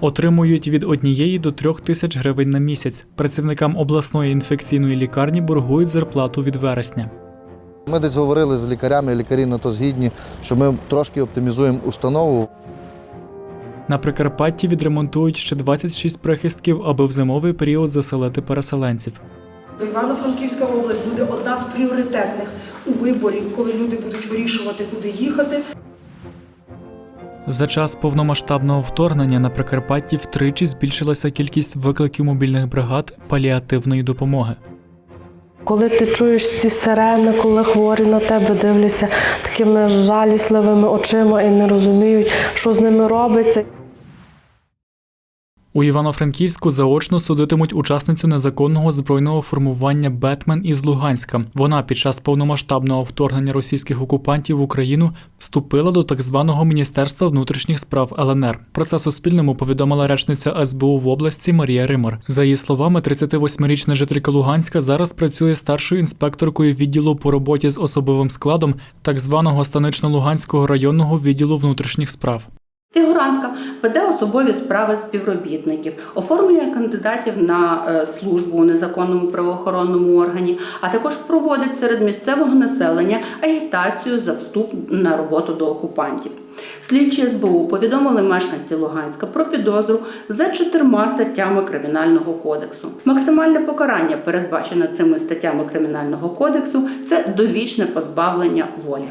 Отримують від однієї до трьох тисяч гривень на місяць. Працівникам обласної інфекційної лікарні боргують зарплату від вересня. Ми десь говорили з лікарями, лікарі на то згідні, що ми трошки оптимізуємо установу. На Прикарпатті відремонтують ще 26 прихистків, аби в зимовий період заселити переселенців. Івано-Франківська область буде одна з пріоритетних у виборі, коли люди будуть вирішувати, куди їхати. За час повномасштабного вторгнення на Прикарпатті втричі збільшилася кількість викликів мобільних бригад паліативної допомоги. Коли ти чуєш ці сирени, коли хворі на тебе дивляться такими жалісливими очима і не розуміють, що з ними робиться. У Івано-Франківську заочно судитимуть учасницю незаконного збройного формування Бетмен із Луганська. Вона під час повномасштабного вторгнення російських окупантів в Україну вступила до так званого Міністерства внутрішніх справ ЛНР. Про це Суспільному повідомила речниця СБУ в області Марія Римар. За її словами, 38-річна жителька Луганська зараз працює старшою інспекторкою відділу по роботі з особовим складом так званого станично-луганського районного відділу внутрішніх справ. Фігурантка веде особові справи співробітників, оформлює кандидатів на е, службу у незаконному правоохоронному органі, а також проводить серед місцевого населення агітацію за вступ на роботу до окупантів. Слідчі СБУ повідомили мешканці Луганська про підозру за чотирма статтями Кримінального кодексу. Максимальне покарання, передбачене цими статтями Кримінального кодексу, це довічне позбавлення волі.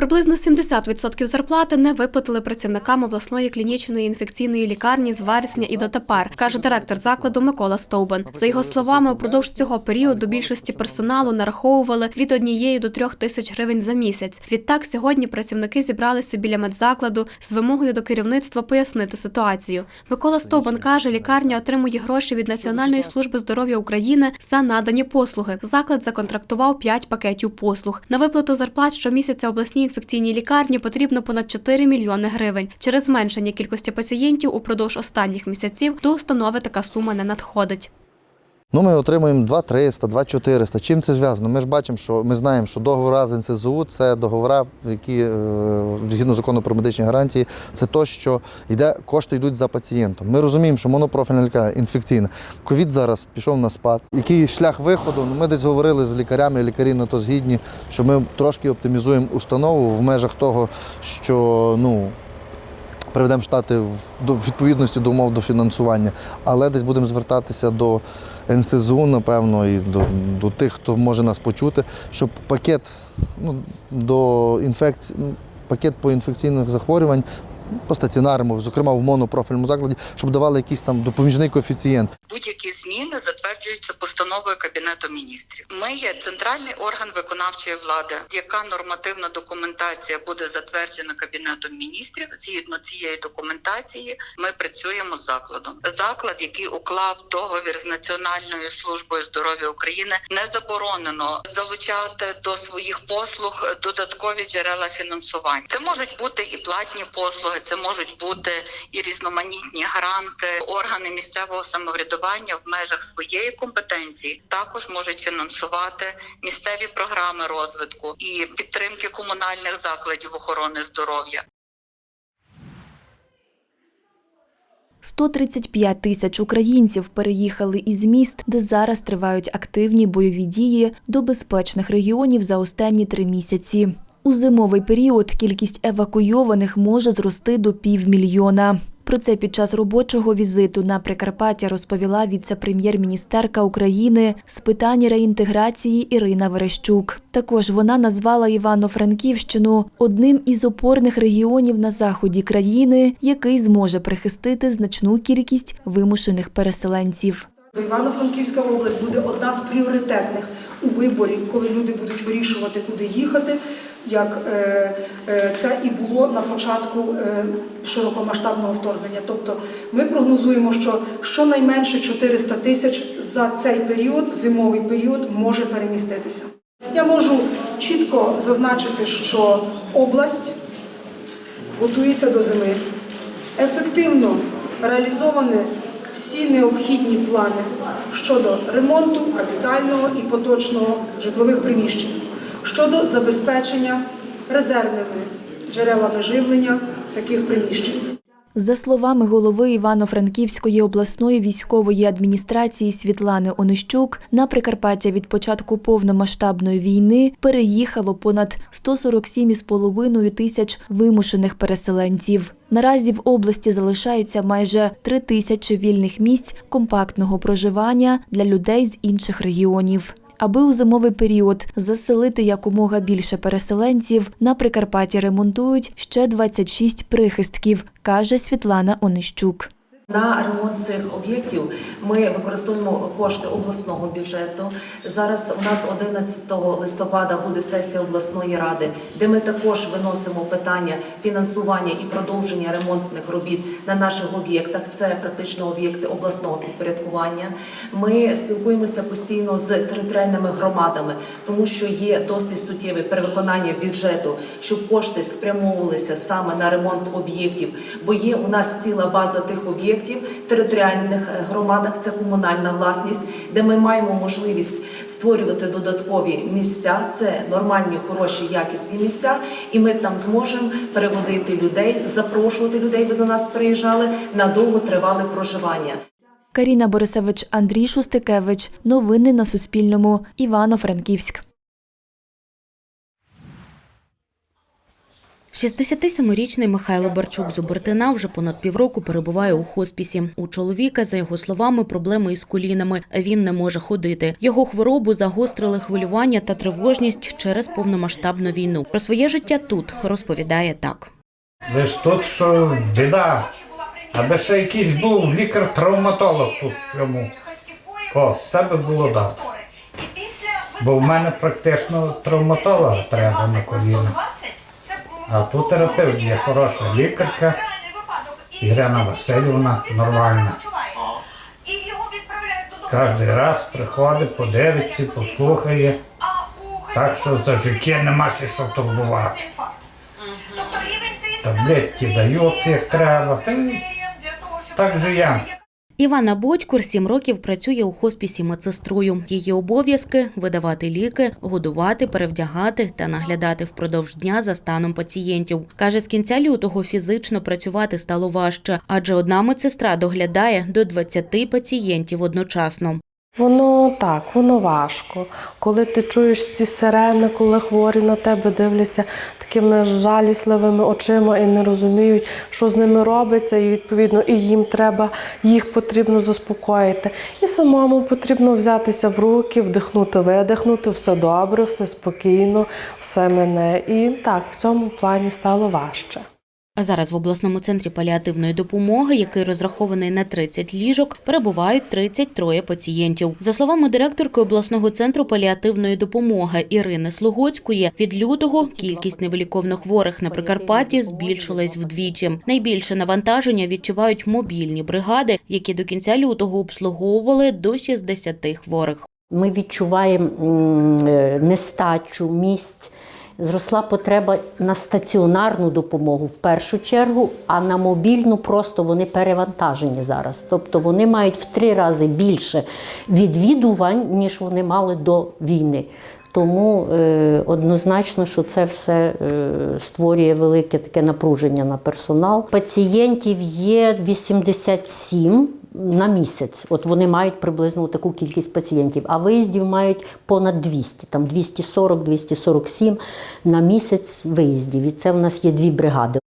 Приблизно 70% зарплати не виплатили працівникам обласної клінічної інфекційної лікарні з вересня і дотепер, каже директор закладу Микола Стовбан. За його словами, упродовж цього періоду більшості персоналу нараховували від однієї до трьох тисяч гривень за місяць. Відтак, сьогодні працівники зібралися біля медзакладу з вимогою до керівництва пояснити ситуацію. Микола Стовбан каже, лікарня отримує гроші від Національної служби здоров'я України за надані послуги. Заклад законтрактував 5 пакетів послуг. На виплату зарплат щомісяця обласній інфекційній лікарні потрібно понад 4 мільйони гривень. Через зменшення кількості пацієнтів упродовж останніх місяців до установи така сума не надходить. Ну, ми отримуємо 2-300, 2-400. Чим це зв'язано? Ми ж бачимо, що ми знаємо, що договори з НСЗУ це договори, які е, згідно закону про медичні гарантії, це то, що йде, кошти йдуть за пацієнтом. Ми розуміємо, що монопрофільна лікарня інфекційна. Ковід зараз пішов на спад. Який шлях виходу? Ну, ми десь говорили з лікарями, лікарі на то згідні, що ми трошки оптимізуємо установу в межах того, що ну. Приведемо штати в відповідності до умов до фінансування, але десь будемо звертатися до НСЗУ, напевно, і до, до тих, хто може нас почути, щоб пакет ну, до інфекцій, ну, пакет по інфекційних захворювань по стаціонарному, зокрема в монопрофільному закладі, щоб давали якийсь там допоміжний коефіцієнт. Будь-які зміни затверджуються постановою Кабінету міністрів. Ми є центральний орган виконавчої влади, яка нормативна документація буде затверджена Кабінетом міністрів. Згідно цієї документації, ми працюємо з закладом. Заклад, який уклав договір з Національною службою здоров'я України, не заборонено залучати до своїх послуг додаткові джерела фінансування. Це можуть бути і платні послуги, це можуть бути і різноманітні гранти. Органи місцевого самоврядування в межах своєї компетенції також можуть фінансувати місцеві програми розвитку і підтримки комунальних закладів охорони здоров'я. 135 тисяч українців переїхали із міст, де зараз тривають активні бойові дії до безпечних регіонів за останні три місяці. У зимовий період кількість евакуйованих може зрости до півмільйона. Про це під час робочого візиту на Прикарпаття розповіла віце-прем'єр-міністерка України з питань реінтеграції Ірина Верещук. Також вона назвала Івано-Франківщину одним із опорних регіонів на заході країни, який зможе прихистити значну кількість вимушених переселенців. Івано-Франківська область буде одна з пріоритетних у виборі, коли люди будуть вирішувати, куди їхати. Як е, е, це і було на початку е, широкомасштабного вторгнення. Тобто ми прогнозуємо, що щонайменше 400 тисяч за цей період, зимовий період, може переміститися. Я можу чітко зазначити, що область готується до зими. Ефективно реалізовані всі необхідні плани щодо ремонту капітального і поточного житлових приміщень, щодо забезпечення резервними джерелами живлення таких приміщень. За словами голови Івано-Франківської обласної військової адміністрації Світлани Онищук, на Прикарпаття від початку повномасштабної війни переїхало понад 147,5 тисяч вимушених переселенців. Наразі в області залишається майже 3 тисячі вільних місць компактного проживання для людей з інших регіонів. Аби у зимовий період заселити якомога більше переселенців, на Прикарпатті ремонтують ще 26 прихистків, каже Світлана Онищук. На ремонт цих об'єктів ми використовуємо кошти обласного бюджету. Зараз у нас 11 листопада буде сесія обласної ради, де ми також виносимо питання фінансування і продовження ремонтних робіт на наших об'єктах. Це практично об'єкти обласного підпорядкування. Ми спілкуємося постійно з територіальними громадами, тому що є досить суттєве перевиконання бюджету, щоб кошти спрямовувалися саме на ремонт об'єктів, бо є у нас ціла база тих об'єктів в територіальних е, громадах. Це комунальна власність, де ми маємо можливість створювати додаткові місця. Це нормальні, хороші, якісні місця, і ми там зможемо переводити людей, запрошувати людей, аби до нас приїжджали на довготривале проживання. Каріна Борисевич, Андрій Шустикевич. Новини на Суспільному. Івано-Франківськ. 67-річний Михайло Барчук з Обертина вже понад півроку перебуває у хоспісі. У чоловіка, за його словами, проблеми із колінами. Він не може ходити. Його хворобу загострили хвилювання та тривожність через повномасштабну війну. Про своє життя тут розповідає так. Лиш тут що біда. Аби ще якийсь був лікар-травматолог тут в цьому. О, все би було добре. Бо в мене практично травматолога треба на коліна. А тут терапевт є хороша лікарка, Ірина Васильівна, нормальна. Кожен раз приходить, подивиться, послухає. Так що за життя нема ще що турбувати. Таблетки дають, як треба. Та так же я. Івана Бочкур сім років працює у хоспісі медсестрою. Її обов'язки видавати ліки, годувати, перевдягати та наглядати впродовж дня за станом пацієнтів. Каже, з кінця лютого фізично працювати стало важче, адже одна медсестра доглядає до 20 пацієнтів одночасно. Воно так, воно важко. Коли ти чуєш ці сирени, коли хворі на тебе дивляться такими жалісливими очима і не розуміють, що з ними робиться, і відповідно і їм треба, їх потрібно заспокоїти. І самому потрібно взятися в руки, вдихнути, видихнути, все добре, все спокійно, все мене. І так, в цьому плані стало важче. А зараз в обласному центрі паліативної допомоги, який розрахований на 30 ліжок, перебувають 33 пацієнтів. За словами директорки обласного центру паліативної допомоги Ірини Слугоцької, від лютого кількість невиліковно хворих на Прикарпатті збільшилась вдвічі. Найбільше навантаження відчувають мобільні бригади, які до кінця лютого обслуговували до 60 хворих. Ми відчуваємо е, нестачу місць. Зросла потреба на стаціонарну допомогу в першу чергу, а на мобільну просто вони перевантажені зараз. Тобто вони мають в три рази більше відвідувань, ніж вони мали до війни. Тому е, однозначно, що це все е, створює велике таке напруження на персонал. Пацієнтів є 87 на місяць. От вони мають приблизно таку кількість пацієнтів, а виїздів мають понад 200, там 240-247 на місяць виїздів. І це в нас є дві бригади.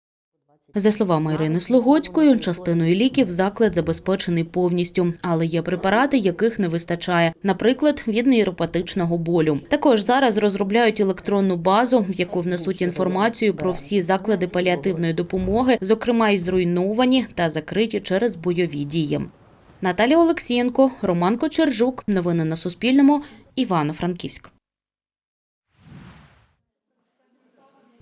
За словами Ірини Слугоцької, частиною ліків заклад забезпечений повністю, але є препарати, яких не вистачає, наприклад, від нейропатичного болю. Також зараз розробляють електронну базу, в яку внесуть інформацію про всі заклади паліативної допомоги, зокрема й зруйновані та закриті через бойові дії. Наталія Олексієнко, Роман Кочержук. Новини на Суспільному. Івано-Франківськ.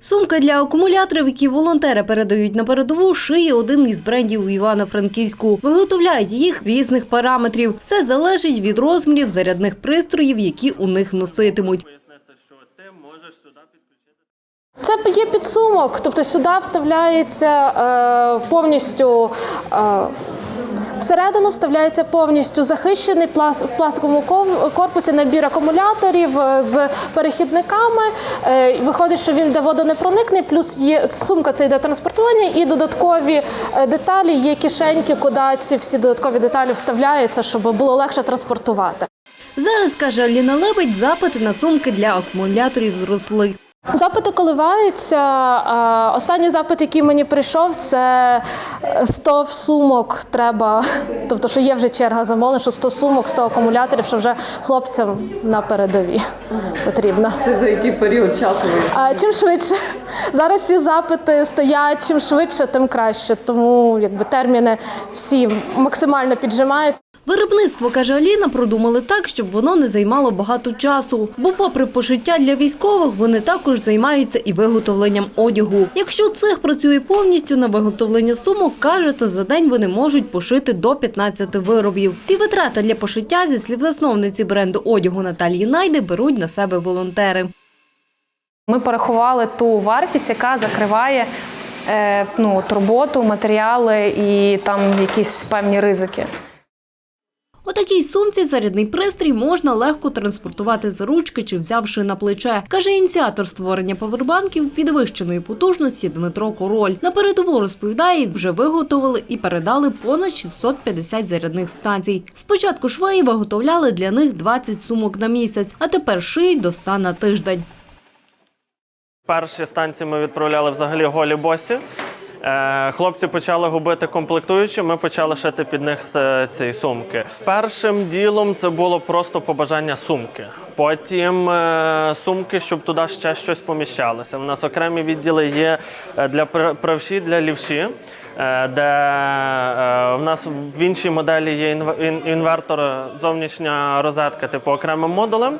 Сумки для акумуляторів, які волонтери передають на передову, шиє один із брендів у Івано-Франківську. Виготовляють їх різних параметрів. Все залежить від розмірів зарядних пристроїв, які у них носитимуть. Це є підсумок, тобто сюди вставляється е, повністю. Е, Всередину вставляється повністю захищений пласт- в пластиковому ков- корпусі набір акумуляторів е, з перехідниками. Е, Виходить, що він йде водонепроникний, плюс є сумка, це йде транспортування, і додаткові е, деталі, є кишеньки, куди ці всі додаткові деталі вставляються, щоб було легше транспортувати. Зараз, каже Аліна Лебедь, запити на сумки для акумуляторів зросли. Запити коливаються. Останній запит, який мені прийшов, це 100 сумок треба. Тобто, що є вже черга замовлень, що 100 сумок, 100 акумуляторів, що вже хлопцям на передові потрібно. Це за який період часу? А чим швидше зараз ці запити стоять, чим швидше, тим краще. Тому якби терміни всі максимально піджимаються. Виробництво, каже Аліна, продумали так, щоб воно не займало багато часу. Бо, попри пошиття для військових, вони також займаються і виготовленням одягу. Якщо цех працює повністю на виготовлення сумок, каже, то за день вони можуть пошити до 15 виробів. Всі витрати для пошиття зі слів засновниці бренду одягу Наталії Найди беруть на себе волонтери. Ми порахували ту вартість, яка закриває е, ну, от роботу, матеріали і там якісь певні ризики. Такій сумці зарядний пристрій можна легко транспортувати за ручки чи взявши на плече, каже ініціатор створення павербанків підвищеної потужності Дмитро Король. На передову розповідає, вже виготовили і передали понад 650 зарядних станцій. Спочатку швеї виготовляли для них 20 сумок на місяць, а тепер шиють до 100 на тиждень. Перші станції ми відправляли взагалі голі босі. Е, Хлопці почали губити комплектуючі, ми почали шити під них ст- ці сумки. Першим ділом це було просто побажання сумки. Потім е, сумки, щоб туди ще щось поміщалося. У нас окремі відділи є е, для пр- правші, для лівші. е, Де е, в нас в іншій моделі є інв- інвертор, зовнішня розетка, типу окремим модулем,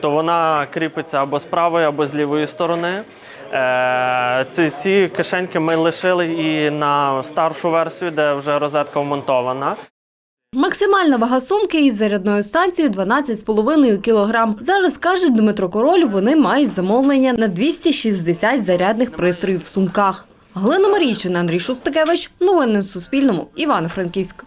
то вона кріпиться або з правої, або з лівої сторони. Е, Ці, ці кишеньки ми лишили і на старшу версію, де вже розетка вмонтована. Максимальна вага сумки із зарядною станцією 12,5 кг. Зараз каже Дмитро Король, вони мають замовлення на 260 зарядних пристроїв в сумках. Галина Марійчина, Андрій Шустакевич. Новини на Суспільному. Івано-Франківськ.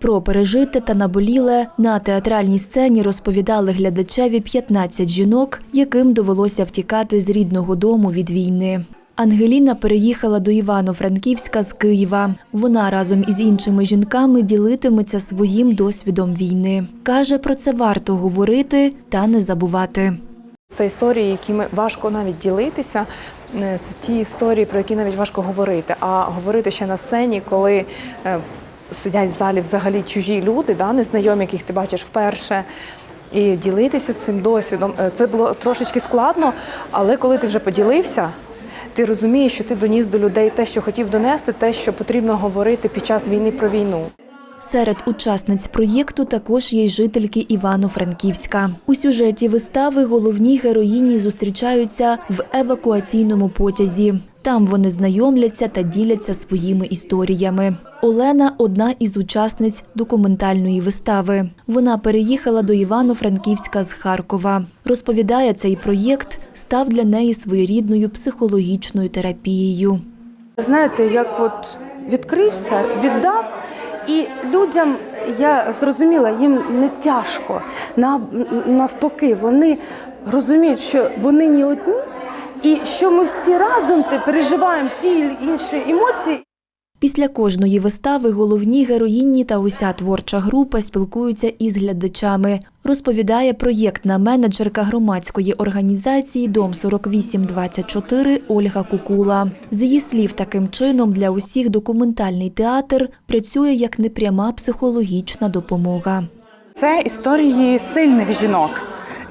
Про пережите та наболіле на театральній сцені розповідали глядачеві 15 жінок, яким довелося втікати з рідного дому від війни. Ангеліна переїхала до Івано-Франківська з Києва. Вона разом із іншими жінками ділитиметься своїм досвідом війни. Каже, про це варто говорити та не забувати. Це історії, якими важко навіть ділитися. Е, Це ті історії, про які навіть важко говорити. А говорити ще на сцені, коли е, сидять в залі взагалі чужі люди, да, незнайомі, яких ти бачиш вперше. І ділитися цим досвідом. Е, Це було трошечки складно, але коли ти вже поділився, ти розумієш, що ти доніс до людей те, що хотів донести, те, що потрібно говорити під час війни про війну. Серед учасниць проєкту також є й жительки Івано-Франківська. У сюжеті вистави головні героїні зустрічаються в евакуаційному потязі. Там вони знайомляться та діляться своїми історіями. Олена одна із учасниць документальної вистави. Вона переїхала до Івано-Франківська з Харкова. Розповідає, цей проєкт став для неї своєрідною психологічною терапією. Знаєте, як от відкрився, віддав, і людям я зрозуміла, їм не тяжко. Навпаки, вони розуміють, що вони не одні, і що ми всі разом переживаємо ті інші емоції. Після кожної вистави головні героїні та уся творча група спілкуються із глядачами. Розповідає проєктна менеджерка громадської організації Дом 4824 Ольга Кукула. З її слів, таким чином для усіх документальний театр працює як непряма психологічна допомога. Це історії сильних жінок.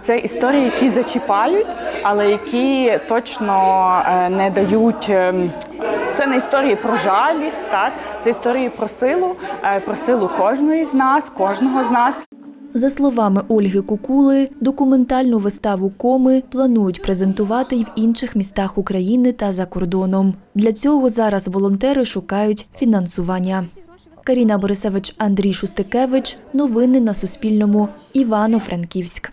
Це історії, які зачіпають, але які точно е, не дають. ем, Це не історії про жалість, так це історії про силу, е, про силу кожної з нас, кожного з нас. За словами Ольги Кукули, документальну виставу Коми планують презентувати й в інших містах України та за кордоном. Для цього зараз волонтери шукають фінансування. Каріна Борисевич, Андрій Шустикевич. Новини на Суспільному. Івано-Франківськ.